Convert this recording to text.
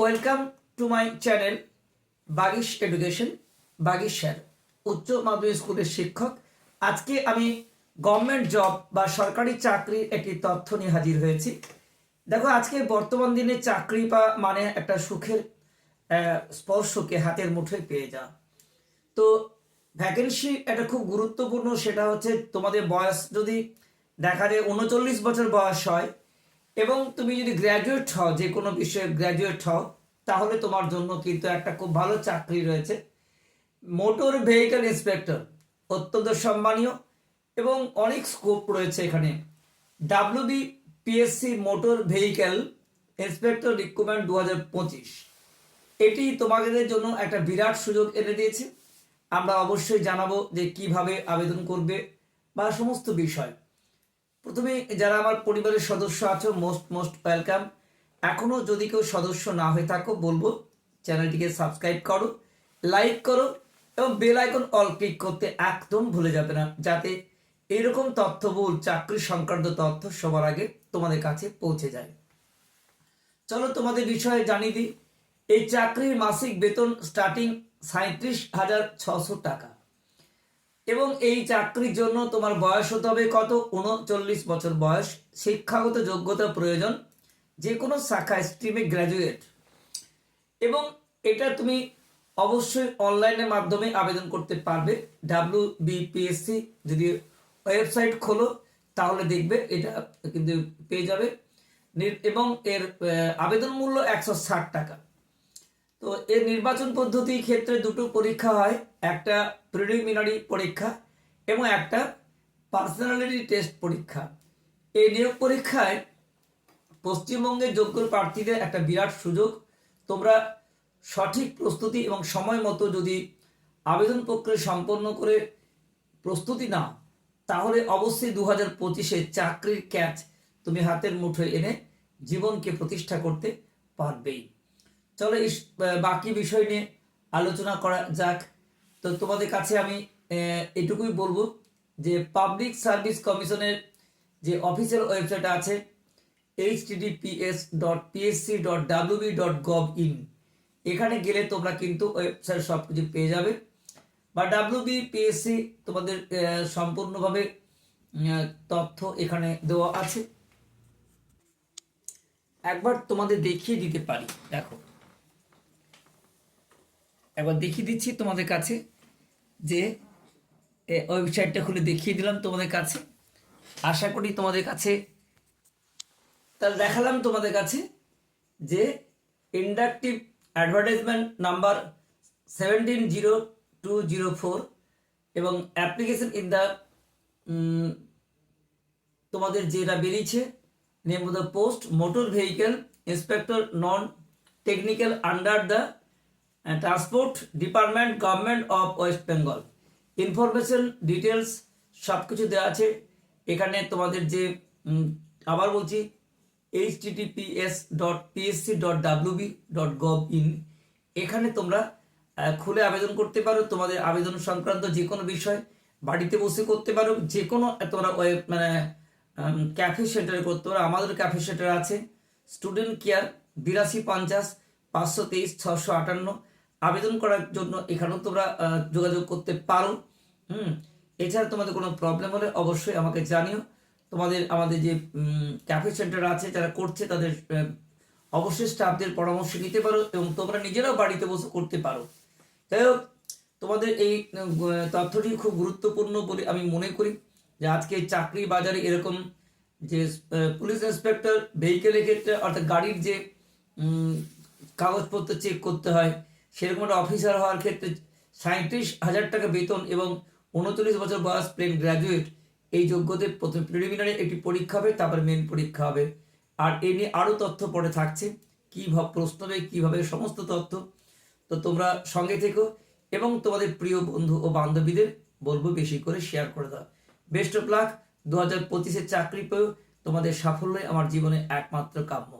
Welcome to my channel Bagish education Bagish sir উচ্চ মাধ্যমিক স্কুলের শিক্ষক। আজকে আমি গভর্নমেন্ট জব বা সরকারি চাকরির একটি তথ্য নিয়ে হাজির হয়েছি। দেখো, আজকে বর্তমান দিনে চাকরি পা মানে একটা সুখের স্পর্শকে হাতের মুঠোয় পেয়ে যাওয়া। তো ভ্যাকেন্সি একটা খুব গুরুত্বপূর্ণ, সেটা হচ্ছে তোমাদের বয়স যদি দেখা যায় উনচল্লিশ বছর বয়স হয় এবং তুমি যদি গ্র্যাজুয়েট হও, যে কোনো বিষয়ে গ্র্যাজুয়েট হও, তাহলে তোমার জন্য কিন্তু একটা খুব ভালো চাকরি রয়েছে। মোটর ভেহিকেল ইন্সপেক্টর অত্যন্ত সম্মানীয় এবং অনেক স্কোপ রয়েছে এখানে। WB PSC motor vehicle inspector recruitment দু হাজার পঁচিশ। এটি তোমাদের জন্য একটা বিরাট সুযোগ এনে দিয়েছে। আমরা অবশ্যই জানাব যে কীভাবে আবেদন করবে বা সমস্ত বিষয়। প্রথমে যারা আমার পরিবারের সদস্য আছো মোস্ট মোস্ট ওয়েলকাম এখনও যদি কেউ সদস্য না হয়ে থাকো, বলব, চ্যানেলটিকে সাবস্ক্রাইব করো লাইক করো, এবং বেল আইকন অল ক্লিক করতে একদম ভুলে যাবে না, যাতে এরকম তথ্যবহুল চাকরি সংক্রান্ত তথ্য সবার আগে তোমাদের কাছে পৌঁছে যায়। চলো তোমাদের বিষয়ে জানিয়ে দিই, এই চাকরির মাসিক বেতন স্টার্টিং সাঁত্রিশ হাজার ছশো টাকা। এবং এই চাকরির জন্য তোমার বয়স হতে হবে কত? উনচল্লিশ বছর বয়স। শিক্ষাগত যোগ্যতা প্রয়োজন যে কোনো শাখা স্ট্রিমে গ্র্যাজুয়েট এবং এটা তুমি অবশ্যই অনলাইনের মাধ্যমে আবেদন করতে পারবে। ডাব্লিউ বিপিএসসি যদি ওয়েবসাইট খোলো, তাহলে দেখবে এটা কিন্তু পেয়ে যাবে। এবং এর আবেদন মূল্য একশো ষাট টাকা। তো এর নির্বাচন পদ্ধতির ক্ষেত্রে দুটো পরীক্ষা হয়, একটা প্রিলিমিনারি পরীক্ষা এবং একটা পার্সোনালিটি টেস্ট পরীক্ষা। এই নিয়োগ পরীক্ষায় পশ্চিমবঙ্গের যোগ্য প্রার্থীদের একটা বিরাট সুযোগ। তোমরা সঠিক প্রস্তুতি এবং সময় মতো যদি আবেদন প্রক্রিয়া সম্পন্ন করে প্রস্তুতি নাও, তাহলে অবশ্যই দু হাজার পঁচিশে চাকরির ক্যাচ তুমি হাতের মুঠোয় এনে জীবনকে প্রতিষ্ঠা করতে পারবেই। চলো বাকি বিষয় নিয়ে আলোচনা করা যাক। তো তোমাদের কাছে আমি এটুকুই বলব যে পাবলিক সার্ভিস কমিশনের যে অফিসিয়াল ওয়েবসাইট আছে H TDPS dot PSC dot WB dot gov in এখানে গেলে তোমরা কিন্তু ওয়েবসাইট সব কিছু পেয়ে যাবে। বা ডাব্লিউবি পিএসসি তোমাদের সম্পূর্ণভাবে তথ্য এখানে দেওয়া আছে। একবার তোমাদের দেখিয়ে দিতে পারি, দেখো। একবার দেখিয়ে দিচ্ছি তোমাদের কাছে যে ওয়েবসাইটটা খুলে দেখিয়ে দিলাম তোমাদের কাছে। আশা করি তোমাদের কাছে, তাহলে দেখালাম তোমাদের কাছে যে inductive advertisement number seventeen zero two zero four এবং অ্যাপ্লিকেশন ইন দ্য তোমাদের যেটা বেরিয়েছে name the post motor vehicle inspector non technical under the transport department government of West Bengal information details সব কিছু দেওয়া আছে। এখানে তোমাদের যে আবার বলছি H TTPS dot PSC dot WB dot gov in এখানে তোমরা খুলে আবেদন করতে পারো। তোমাদের আবেদন সংক্রান্ত যে কোনো বিষয়, বাড়িতে বসে করতে পারো। যে কোনো, তোমরা ওয়েব মানে ক্যাফে সেন্টারে করতে পারো। আমাদের ক্যাফে সেন্টার আছে। স্টুডেন্ট কেয়ার বিরাশি পঞ্চাশ, পাঁচশো তেইশ ছশো আটান্ন। আবেদন করার জন্য এখানেও তোমরা যোগাযোগ করতে পারো। হুম, এছাড়া তোমাদের কোনো প্রবলেম হলে অবশ্যই আমাকে জানিও। তোমাদের, আমাদের যে ক্যাফে সেন্টার আছে, যারা করছে তাদের অবশ্যই স্টাফদের পরামর্শ নিতে পারো এবং তোমরা নিজেরাও বাড়িতে বসে করতে পারো। যাই হোক, তোমাদের এই তথ্যটি খুব গুরুত্বপূর্ণ বলে আমি মনে করি যে আজকে চাকরি বাজারে এরকম যে পুলিশ ইন্সপেক্টর ভেহিকেলের ক্ষেত্রে অর্থাৎ গাড়ির যে কাগজপত্র চেক করতে হয় সেরকম একটা অফিসার হওয়ার ক্ষেত্রে সাঁত্রিশ হাজার টাকা বেতন এবং উনচল্লিশ বছর বয়স প্লেন গ্র্যাজুয়েট এই যোগ্যদের প্রথম প্রিলিমিনারি একটি পরীক্ষা হবে, তারপর মেন পরীক্ষা হবে। আর এ নিয়ে আরও তথ্য পরে থাকছে কীভাবে প্রশ্ন হবে কীভাবে সমস্ত তথ্য। তো তোমরা সঙ্গে থেকো এবং তোমাদের প্রিয় বন্ধু ও বান্ধবীদের বলব বেশি করে শেয়ার করে দাও। বেস্ট অফ লাক দু হাজার পঁচিশের চাকরি পেয়েও তোমাদের সাফল্যই আমার জীবনে একমাত্র কাম্য।